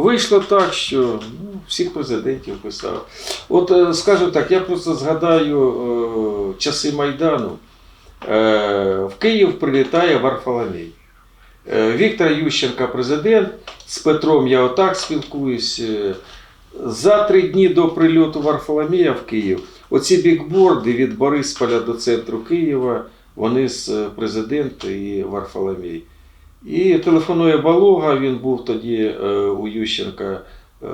Вийшло так, що ну, всіх президентів писав. От е, скажу так, я просто згадаю е, часи Майдану. Е, в Київ прилітає Варфоломій. Е, Віктор Ющенка президент. З Петром я отак спілкуюсь. Е, За три дні до прильоту Варфоломія в Київ оці бікборди від Борисполя до центру Києва, вони з е, президент і Варфоломій. І телефонує Балога, він був тоді е, у Ющенка е,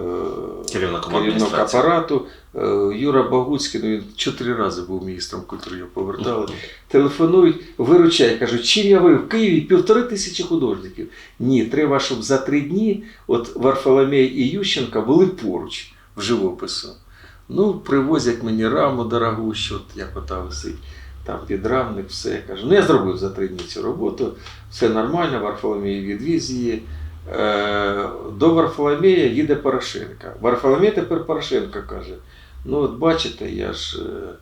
керівник апарату. Е, Юра Багуцький, ну, він чотири рази був міністром культури, його повертали. Телефонують, виручай, кажуть, чим я ви в Києві півтори тисячі художників. Ні, треба, щоб за три дні от Варфоломей і Ющенка були поруч в живопису. Ну, привозять мені раму дорогу, що от як ота висить. Там підрамник, все. Я кажу, ну зробив за три дні цю роботу, все нормально, Варфоломій відвіз її. Е, до Варфоломія їде Порошенка. Варфоломій тепер Порошенко каже: ну от бачите, я ж е,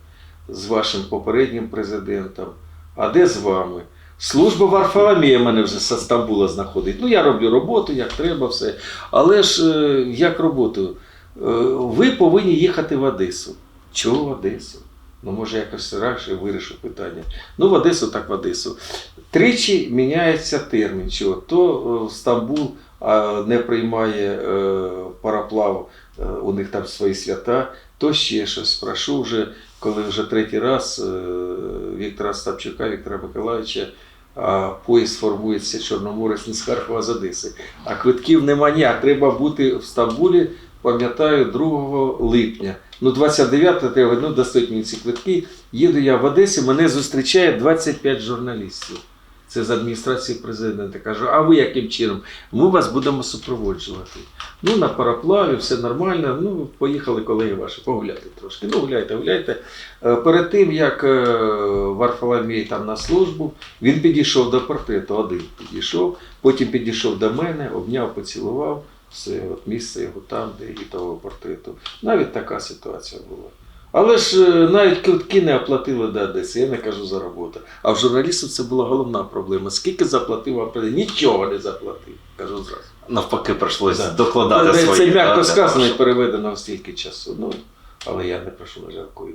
з вашим попереднім президентом, а де з вами? Служба Варфоломія мене вже з Стамбула знаходить. Ну, я роблю роботу, як треба, все. Але ж е, як роботу? Ви повинні їхати в Одесу. Чого в Одесу? Ну, може, якось раніше вирішу питання. Ну, в Одесу, так в Одесу. Тричі міняється термін. Чого? То е, Стамбул не приймає е, пароплав, е, у них там свої свята, то ще щось. Прошу вже, коли вже третій раз Віктора Стапчука, Віктора Миколаївича, поїзд формується Чорноморець не з Харкова з Одеси. А квитків нема ніяк. Треба бути в Стамбулі, пам'ятаю, 2 липня. Ну, 29 треба, ну, достають мені ці квитки. Їду я в Одесі, мене зустрічає 25 журналістів. Це з адміністрації президента. Кажу, а ви яким чином? Ми вас будемо супроводжувати. Ну, на пароплаві, все нормально. Ну, поїхали колеги ваші погуляти трошки. Ну, гуляйте, гуляйте. Е, Перед тим, як е, Варфоломій там на службу, він підійшов до портрету, один підійшов, потім підійшов до мене, обняв, поцілував. Все, от місце його там, де і того портрету. Навіть така ситуація була. Але ж е, навіть квитки не оплатили до Одеси, я не кажу за роботу. А в журналістів це була головна проблема. Скільки заплатив вам президент? Нічого не заплатив, кажу зразу. Навпаки, прийшлося Да. докладати Це, свої. це м'яко сказано і переведено в стільки часу. Ну, але я не прошу жалкую.